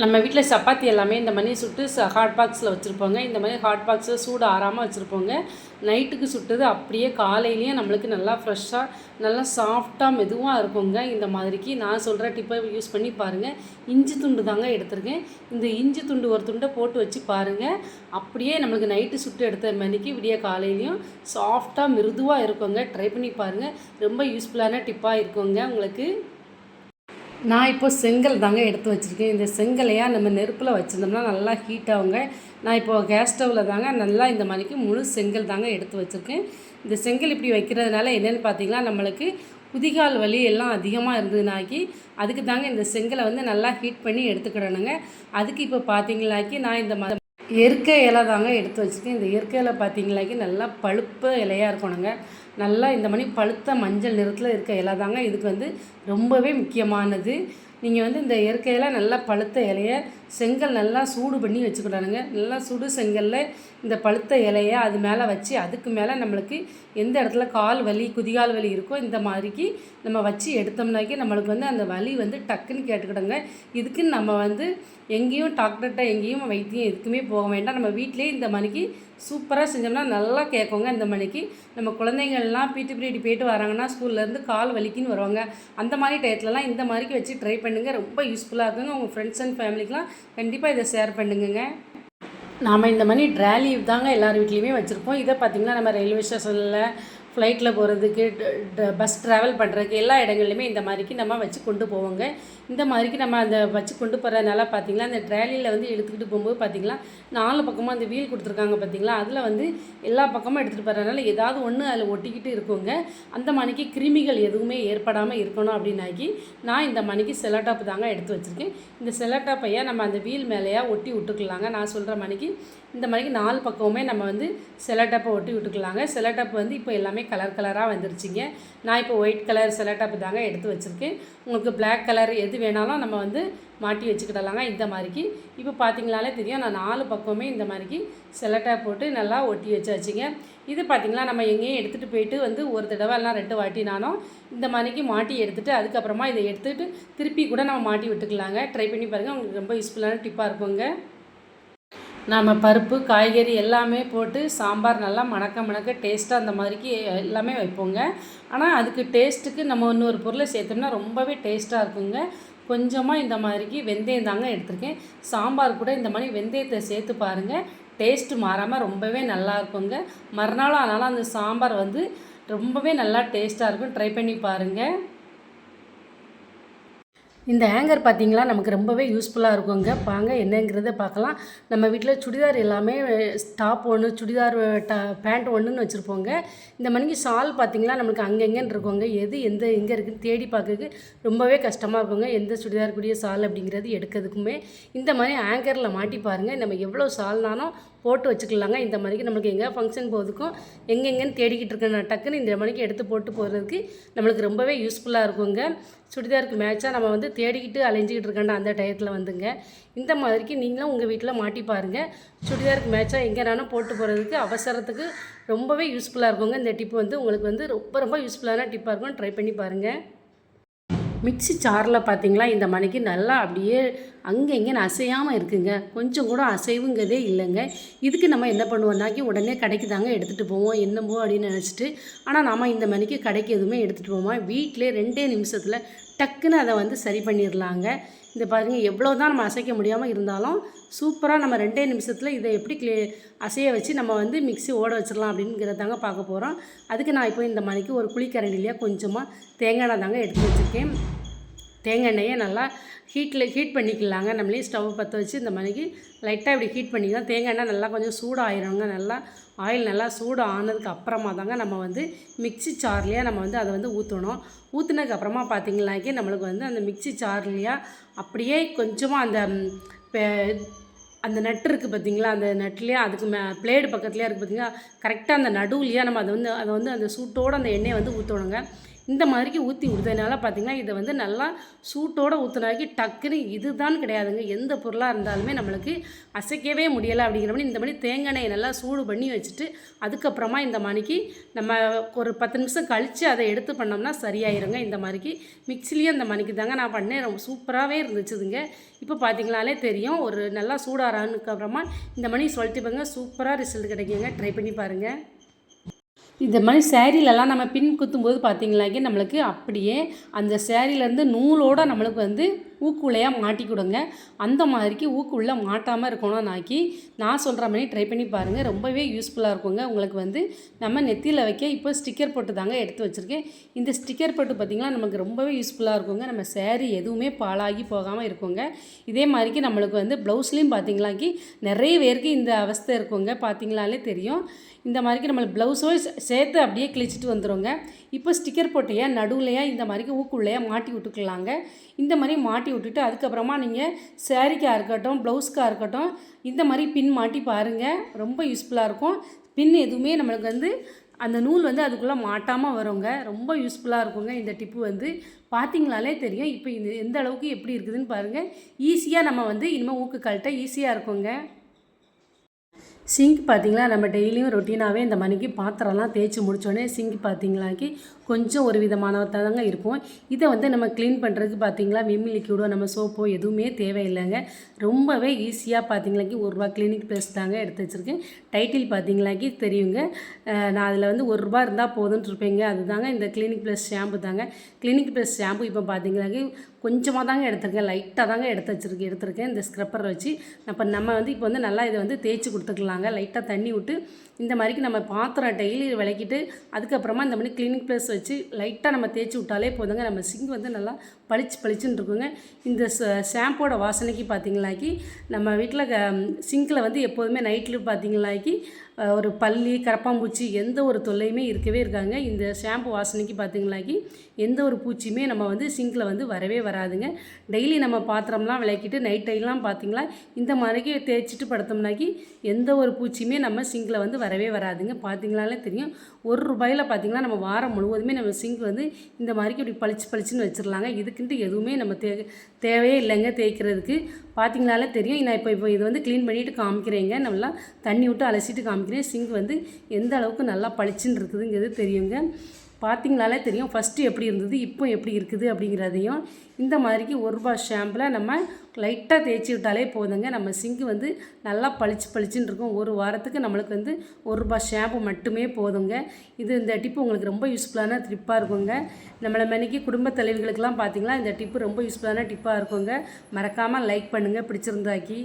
நம்ம வீட்டில் சப்பாத்தி எல்லாமே இந்த மாதிரி சுட்டு ச ஹாட் பாக்ஸில் வச்சுருப்போங்க. இந்த மாதிரி ஹாட் பாக்ஸில் சூடு ஆறாமல் வச்சுருப்போங்க. நைட்டுக்கு சுட்டது அப்படியே காலையிலேயே நம்மளுக்கு நல்லா ஃப்ரெஷ்ஷாக நல்லா சாஃப்டாக மெதுவாக இருக்குங்க. இந்த மாதிரிக்கு நான் சொல்கிற டிப்பை யூஸ் பண்ணி பாருங்கள் இஞ்சி துண்டு தாங்க எடுத்திருக்கேன். இந்த இஞ்சி துண்டு ஒரு துண்டை போட்டு வச்சு பாருங்கள் அப்படியே நம்மளுக்கு நைட்டு சுட்டு எடுத்த மணிக்கு விடிய காலையிலையும் சாஃப்டாக மிருதுவாக இருக்குங்க. ட்ரை பண்ணி பாருங்கள் ரொம்ப யூஸ்ஃபுல்லான டிப்பாக இருக்குங்க உங்களுக்கு. நான் இப்போ செங்கல் தாங்க எடுத்து வச்சுருக்கேன். இந்த செங்கலையாக நம்ம நெருப்பில் வச்சுருந்தோம்னா நல்லா ஹீட் ஆகுங்க. நான் இப்போ கேஸ் ஸ்டவ்வில் தாங்க நல்லா இந்த மாதிரிக்கு முழு செங்கல் தாங்க எடுத்து வச்சுருக்கேன். இந்த செங்கல் இப்படி வைக்கிறதுனால என்னென்னு பார்த்தீங்கன்னா நம்மளுக்கு குதிகால் வலி எல்லாம் அதிகமாக இருந்ததுனாக்கி அதுக்கு தாங்க இந்த செங்கலை வந்து நல்லா ஹீட் பண்ணி எடுத்துக்கிடணுங்க. அதுக்கு இப்போ பார்த்தீங்களாக்கி நான் இந்த மாதிரி இயற்கை இலை தாங்க எடுத்து வச்சுருக்கேன். இந்த இயற்கை இலை பார்த்தீங்களாக்கி நல்லா பழுப்பு இலையாக இருக்கணுங்க. நல்லா இந்த மாதிரி பழுத்த மஞ்சள் நிறத்தில் இருக்க இலை தாங்க. இதுக்கு வந்து ரொம்பவே முக்கியமானது. நீங்கள் வந்து இந்த இயற்கையில் நல்லா பழுத்த இலையை செங்கல் நல்லா சூடு பண்ணி வச்சுக்கிடணுங்க. நல்லா சுடு செங்கலில் இந்த பழுத்த இலையை அது மேலே வச்சு அதுக்கு மேலே நம்மளுக்கு எந்த இடத்துல கால் வலி குதிகால் வலி இருக்கோ இந்த மாதிரிக்கு நம்ம வச்சு எடுத்தோம்னாக்கி நம்மளுக்கு வந்து அந்த வலி வந்து டக்குன்னு கேட்டுக்கிடுங்க. இதுக்கு நம்ம வந்து எங்கேயும் டாக்டர்கிட்ட எங்கேயும் வைத்தியம் எதுக்குமே போக வேண்டாம். நம்ம வீட்டிலேயே இந்த மாதிரிக்கு சூப்பராக செஞ்சோம்னா நல்லா கேட்குங்க இந்த மணிக்கு. நம்ம குழந்தைங்கள்லாம் பீட்டு பீரியட் போயிட்டு வராங்கன்னா ஸ்கூல்லேருந்து கால் வலிக்குன்னு வருவாங்க. அந்த மாதிரி டயத்துலலாம் இந்த மாதிரிக்கு வச்சு ட்ரை பண்ணுங்கள் ரொம்ப யூஸ்ஃபுல்லாக இருக்குங்க. உங்கள் ஃப்ரெண்ட்ஸ் அண்ட் ஃபேமிலிக்கெலாம் கண்டிப்பாக இதை ஷேர் பண்ணுங்கங்க. நாம் இந்த மாதிரி ட்ராலி தாங்க எல்லார் வீட்லேயுமே வச்சுருப்போம். இதை பார்த்திங்கன்னா நம்ம ரயில்வே ஸ்டேஷனில் ஃப்ளைட்டில் போகிறதுக்கு பஸ் ட்ராவல் பண்ணுறதுக்கு எல்லா இடங்கள்லையுமே இந்த மாதிரிக்கு நம்ம வச்சு கொண்டு போவோங்க. இந்த மாதிரிக்கு நம்ம அந்த வச்சு கொண்டு போகிறதுனால பார்த்திங்களா அந்த ட்ராலியில் வந்து எடுத்துக்கிட்டு போகும்போது பார்த்திங்களா நாலு பக்கமும் அந்த வீல் கொடுத்துருக்காங்க பார்த்திங்களா அதில் வந்து எல்லா பக்கமும் எடுத்துகிட்டு போகிறதுனால ஏதாவது ஒன்று அதில் ஒட்டிக்கிட்டு இருக்குங்க. அந்த மணிக்கு கிருமிகள் எதுவுமே ஏற்படாமல் இருக்கணும் அப்படின்னாக்கி நான் இந்த மணிக்கு செலோடாப் தாங்க எடுத்து வச்சுருக்கேன். இந்த செலோடாப்பையை நம்ம அந்த வீல் மேலேயா ஒட்டி விட்டுக்கலாங்க? நான் சொல்கிற மணிக்கு இந்த மணிக்கு நாலு பக்கமுமே நம்ம வந்து செலோடாப்பை ஒட்டி விட்டுக்கலாங்க. செலோடாப் வந்து இப்போ எல்லாமே கலர் கலராக வந்துருச்சுங்க. நான் இப்போ ஒயிட் கலர் செலோடாப் தாங்க எடுத்து வச்சுருக்கேன். உங்களுக்கு பிளாக் கலர் எது வேணாலும் நம்ம வந்து மாட்டி வச்சுக்கிடலாங்க இந்த மாதிரிக்கு. இப்போ பார்த்தீங்களாலே தெரியும் நான் நாலு பக்கமே இந்த மாதிரிக்கு செலட்டாக போட்டு நல்லா ஒட்டி வச்சாச்சுங்க. இது பார்த்திங்களா நம்ம எங்கேயும் எடுத்துகிட்டு போயிட்டு வந்து ஒரு தடவை எல்லாம் ரெண்டு வாட்டி நானும் இந்த மாதிரிக்கு மாட்டி எடுத்துகிட்டு அதுக்கப்புறமா இதை எடுத்துகிட்டு திருப்பி கூட நம்ம மாட்டி விட்டுக்கலாங்க. ட்ரை பண்ணி பாருங்கள் உங்களுக்கு ரொம்ப யூஸ்ஃபுல்லான டிப்பாக இருக்குங்க. நாம் பருப்பு காய்கறி எல்லாமே போட்டு சாம்பார் நல்லா மணக்க மணக்க டேஸ்ட்டாக அந்த மாதிரிக்கு எல்லாமே வைப்போங்க. ஆனால் அதுக்கு டேஸ்ட்டுக்கு நம்ம இன்னொரு பொருளை சேர்த்தோம்னா ரொம்பவே டேஸ்ட்டாக இருக்குங்க. கொஞ்சமாக இந்த மாதிரிக்கு வெந்தயம் தாங்க எடுத்திருக்கேன். சாம்பார் கூட இந்த மாதிரி வெந்தயத்தை சேர்த்து பாருங்கள் டேஸ்ட்டு மாறாமல் ரொம்பவே நல்லா இருக்குங்க. மறுநாள் ஆனாலும் அந்த சாம்பார் வந்து ரொம்பவே நல்லா டேஸ்ட்டாக இருக்கும். ட்ரை பண்ணி பாருங்கள் இந்த ஹேங்கர் பார்த்திங்களா நமக்கு ரொம்பவே யூஸ்ஃபுல்லாக இருக்குங்க. பாங்க என்னங்கிறத பார்க்கலாம் நம்ம வீட்டில் சுடிதார் எல்லாமே டாப் ஒன்று சுடிதார் டா பேண்ட் ஒன்றுன்னு வச்சுருப்போங்க. இந்த மணிக்கு ஷால் பார்த்திங்களா நம்மளுக்கு அங்கெங்கன்னு இருக்கோங்க. எது எந்த எங்கே இருக்குன்னு தேடி பார்க்கறதுக்கு ரொம்பவே கஷ்டமாக இருக்குங்க. எந்த சுடிதார் கூடிய ஷால் அப்படிங்கிறது எடுக்கிறதுக்குமே. இந்த மாதிரி ஹேங்கரில் மாட்டி பாருங்கள் நம்ம எவ்வளோ ஷால்னாலும் போட்டு வச்சுக்கலாங்க. இந்த மாதிரிக்கு நம்மளுக்கு எங்கே ஃபங்க்ஷன் போகிறதுக்கும் எங்கெங்கன்னு தேடிக்கிட்டு இருக்கேன் டக்குன்னு இந்த மணிக்கு எடுத்து போட்டு போகிறதுக்கு நம்மளுக்கு ரொம்பவே யூஸ்ஃபுல்லாக இருக்குங்க. சுடிதாருக்கு மேட்சாக நம்ம வந்து தேடிக்கிட்டு அலைஞ்சிக்கிட்டு இருக்கேன்டா அந்த டயத்தில் வந்துங்க. இந்த மாதிரிக்கு நீங்களும் உங்கள் வீட்டில் மாட்டி பாருங்கள் சுடிதாருக்கு மேட்சாக எங்கேனாலும் போட்டு போகிறதுக்கு அவசரத்துக்கு ரொம்பவே யூஸ்ஃபுல்லாக இருக்குங்க. இந்த டிப்பு வந்து உங்களுக்கு வந்து ரொம்ப ரொம்ப யூஸ்ஃபுல்லான டிப்பாக இருக்கும் ட்ரை பண்ணி பாருங்கள் மிக்சி சாரில் பார்த்தீங்களா இந்த மணிக்கு நல்லா அப்படியே அங்கே இங்கேன்னு அசையாமல் இருக்குங்க. கொஞ்சம் கூட அசைவுங்கிறதே இல்லைங்க. இதுக்கு நம்ம என்ன பண்ணுவோம்னாக்கி உடனே கடைக்கு தாங்க எடுத்துகிட்டு போவோம் என்னமோ அப்படின்னு நினச்சிட்டு. ஆனால் நம்ம இந்த மணிக்கு கடைக்கு எதுவுமே எடுத்துகிட்டு போவோம் வீட்டிலே ரெண்டே நிமிஷத்தில் டக்குன்னு அதை வந்து சரி பண்ணிடலாங்க. இந்த பாருங்க எவ்வளோ தான் நம்ம அசைக்க முடியாமல் இருந்தாலும் சூப்பராக நம்ம ரெண்டே நிமிஷத்தில் இதை எப்படி க்ளே அசைய வச்சு நம்ம வந்து மிக்ஸி ஓட வச்சிடலாம் அப்படிங்கிறதாங்க பார்க்க போகிறோம் அதுக்கு நான் இப்போ இந்த மணிக்கு ஒரு குழிக்கரண்டிலேயே கொஞ்சமாக தேங்காய் தாங்க எடுத்து வச்சுருக்கேன். தேங்காய் எண்ணெயை நல்லா ஹீட்டில் ஹீட் பண்ணிக்கலாங்க. நம்மளே ஸ்டவ் பற்ற வச்சு இந்த மாதிரிக்கு லைட்டாக இப்படி ஹீட் பண்ணிக்கலாம். தேங்காய் எண்ணெய் நல்லா கொஞ்சம் சூடாகிடுங்க நல்லா ஆயில் நல்லா சூடு ஆனதுக்கு அப்புறமா தாங்க நம்ம வந்து மிக்ஸி சார்லையாக நம்ம வந்து அதை வந்து ஊற்றணும் ஊற்றுனதுக்கு அப்புறமா பார்த்தீங்கன்னாக்கி நம்மளுக்கு வந்து அந்த மிக்ஸி சார்லேயே அப்படியே கொஞ்சமாக அந்த அந்த நட்டு இருக்குது பார்த்தீங்களா அந்த நட்டுலேயே அதுக்கு மே பிளேடு பக்கத்துலேயே இருக்குது பார்த்தீங்களா கரெக்டாக அந்த நடுவுலையாக நம்ம அதை வந்து அதை வந்து அந்த சூட்டோடு அந்த எண்ணெயை வந்து ஊற்றணுங்க இந்த மாதிரிக்கு ஊற்றி விடுறதுனால பார்த்திங்கன்னா இதை வந்து நல்லா சூட்டோட ஊற்றினாக்கி டக்குன்னு இதுதான் கிடையாதுங்க. எந்த பொருளாக இருந்தாலுமே நம்மளுக்கு அசைக்கவே முடியலை அப்படிங்கிற மாதிரி இந்த மாதிரி தேங்காய் எண்ணெயை நல்லா சூடு பண்ணி வச்சுட்டு அதுக்கப்புறமா இந்த மணிக்கு நம்ம ஒரு பத்து நிமிஷம் கழித்து அதை எடுத்து பண்ணோம்னா சரியாயிருங்க. இந்த மாதிரிக்கு மிக்சிலையும் அந்த மணிக்கு தாங்க நான் பண்ணேன். ரொம்ப சூப்பராகவே இருந்துச்சுதுங்க. இப்போ பார்த்தீங்களாலே தெரியும் ஒரு நல்லா சூடாறானுக்கு அப்புறமா இந்த மணி சொல்லிட்டு பாருங்க சூப்பராக ரிசல்ட் கிடைக்குங்க. ட்ரை பண்ணி பாருங்கள் இந்த மாதிரி சேரீலலாம் நம்ம பின் குத்தும்போது பார்த்தீங்களாக்கி நம்மளுக்கு அப்படியே அந்த சேரீலேருந்து நூலோடு நம்மளுக்கு வந்து ஊக்குள்ளையாக மாட்டி கொடுங்க. அந்த மாதிரிக்கு ஊக்குள்ளே மாட்டாமல் இருக்கணும் நாக்கி நான் சொல்கிற மாதிரி ட்ரை பண்ணி பாருங்கள் ரொம்பவே யூஸ்ஃபுல்லாக இருக்குங்க. உங்களுக்கு வந்து நம்ம நெத்தியில் வைக்க இப்போ ஸ்டிக்கர் போட்டு தாங்க எடுத்து வச்சுருக்கேன். இந்த ஸ்டிக்கர் போட்டு பார்த்திங்கன்னா நமக்கு ரொம்பவே யூஸ்ஃபுல்லாக இருக்குங்க. நம்ம சேரீ எதுவுமே பாழாகி போகாமல் இருக்குங்க. இதே மாதிரிக்கு நம்மளுக்கு வந்து ப்ளவுஸ்லேயும் பார்த்திங்களாக்கி நிறைய பேருக்கு இந்த அவஸ்தை இருக்குங்க. பார்த்திங்களாலே தெரியும். இந்த மாதிரிக்கு நம்மளுக்கு ப்ளவுஸோ சேர்த்து அப்படியே கிழிச்சிட்டு வந்துடுங்க இப்போ ஸ்டிக்கர் போட்டையா நடுவுலையா இந்த மாதிரிக்கு ஊக்குள்ளையாக மாட்டி விட்டுக்கலாங்க. இந்த மாதிரி மாட்டி விட்டுட்டு அதுக்கப்புறமா நீங்கள் சேரீக்காக இருக்கட்டும் ப்ளவுஸ்க்காக இருக்கட்டும் இந்த மாதிரி பின் மாட்டி பாருங்கள் ரொம்ப யூஸ்ஃபுல்லாக இருக்கும். பின் எதுவுமே நம்மளுக்கு வந்து அந்த நூல் வந்து அதுக்குள்ளே மாட்டாமல் வருங்க. ரொம்ப யூஸ்ஃபுல்லாக இருக்குங்க இந்த டிப்பு வந்து. பார்த்தீங்களாலே தெரியும். இப்போ இந்த எந்த அளவுக்கு எப்படி இருக்குதுன்னு பாருங்கள் ஈஸியாக நம்ம வந்து இனிமேல் ஊக்கு கழட்ட ஈஸியாக இருக்குங்க. சிங்க் பார்த்திங்களா? நம்ம டெய்லியும் ரொட்டீனாகவே இந்த மணிக்கு பாத்திரம்லாம் தேய்ச்சி முடித்தோடனே சிங்க் பார்த்திங்களாக்கி கொஞ்சம் ஒரு விதமானதாக தாங்க இருக்கும். இதை வந்து நம்ம க்ளீன் பண்ணுறதுக்கு பார்த்தீங்களா? விம் லிக்யூடோ நம்ம சோப்போ எதுவுமே தேவையில்லைங்க. ரொம்பவே ஈஸியாக பார்த்தீங்களாக்கி ஒரு ரூபா கிளினிக் ப்ளஸ் தாங்க எடுத்து வச்சுருக்கேன். டைட்டில் பார்த்தீங்களாக்கி தெரியுங்க. நான் அதில் வந்து ஒரு ரூபா இருந்தால் போதும்னு இருப்பேங்க. அதுதாங்க இந்த கிளினிக் ப்ளஸ் ஷாம்பு தாங்க. கிளினிக் ப்ளஸ் ஷாம்பு இப்போ பார்த்திங்களாக்கி கொஞ்சமாக தாங்க எடுத்திருக்கேன் லைட்டாக தாங்க எடுத்து வச்சுருக்கேன் எடுத்திருக்கேன். இந்த ஸ்க்ரப்பரை வச்சு அப்போ நம்ம வந்து இப்போ வந்து நல்லா இதை வந்து தேய்ச்சி கொடுத்துக்கலாங்க. லைட்டாக தண்ணி விட்டு இந்த மாதிரிக்கு நம்ம பாத்திரம் டெய்லி விளக்கிட்டு அதுக்கப்புறமா இந்த மாதிரி கிளினிக் ப்ளஸ் வச்சு லைட்டாக நம்ம தேய்ச்சி விட்டாலே போதுங்க. நம்ம சிங்க் வந்து நல்லா பளிச்சு பளிச்சுன்னு இருக்குங்க. இந்த ஷாம்போட வாசனைக்கு பார்த்தீங்களாக்கி நம்ம வீட்டில் சிங்கில் வந்து எப்போதுமே நைட்டில் பார்த்தீங்களாக்கி ஒரு பள்ளி கரப்பாம்பூச்சி எந்த ஒரு தொல்லையுமே இருக்கவே இருக்காங்க. இந்த ஷாம்பு வாசனைக்கு பார்த்தீங்களாக்கி எந்த ஒரு பூச்சியுமே நம்ம வந்து சிங்கில் வந்து வரவே வராதுங்க. டெய்லி நம்ம பாத்திரம்லாம் விளக்கிட்டு நைட் டைம்லாம் பார்த்தீங்களா இந்த மாதிரிக்கு தேய்ச்சிட்டு படுத்தோம்னாக்கி எந்த ஒரு பூச்சியுமே நம்ம சிங்கில் வந்து வரவே வராதுங்க. பார்த்தீங்களாலே தெரியும். ஒரு ரூபாயில் பார்த்தீங்கன்னா நம்ம வாரம் முழுவதுமே நம்ம சிங்க் வந்து இந்த மாதிரிக்கு இப்படி பளிச்சு பளிச்சுன்னு வச்சிடலாங்க இதுக்குன்ட்டு எதுவுமே நம்ம தே தேவையே இல்லைங்க தேய்க்கிறதுக்கு. பார்த்தீங்கனாலே தெரியும். நான் இப்போ இப்போ இது வந்து க்ளீன் பண்ணிவிட்டு காமிக்கிறேங்க. நல்லா தண்ணி விட்டு அலசிட்டு காமிக்கிறேன். சிங்க் வந்து எந்த அளவுக்கு நல்லா பளிச்சுன்னு இருக்குதுங்கிறது தெரியுங்க. பார்த்தீங்கனாலே தெரியும். ஃபஸ்ட்டு எப்படி இருந்தது இப்போ எப்படி இருக்குது அப்படிங்கிறதையும். இந்த மாதிரிக்கு ஒரு ரூபா ஷாம்பில் நம்ம லைட்டாக தேய்ச்சி விட்டாலே போதுங்க. நம்ம சிங்கு வந்து நல்லா பளிச்சு பளிச்சுன்னு இருக்கும். ஒரு வாரத்துக்கு நம்மளுக்கு வந்து ஒரு ரூபா ஷாம்பு மட்டுமே போதுங்க. இது இந்த டிப்பு உங்களுக்கு ரொம்ப யூஸ்ஃபுல்லான ட்ரிப்பாக இருக்குங்க. நம்மளை மணிக்கு குடும்ப தலைவிகளுக்கெல்லாம் பார்த்திங்கன்னா இந்த டிப்பு ரொம்ப யூஸ்ஃபுல்லான டிப்பாக இருக்குங்க. மறக்காமல் லைக் பண்ணுங்கள் பிடிச்சிருந்தாக்கி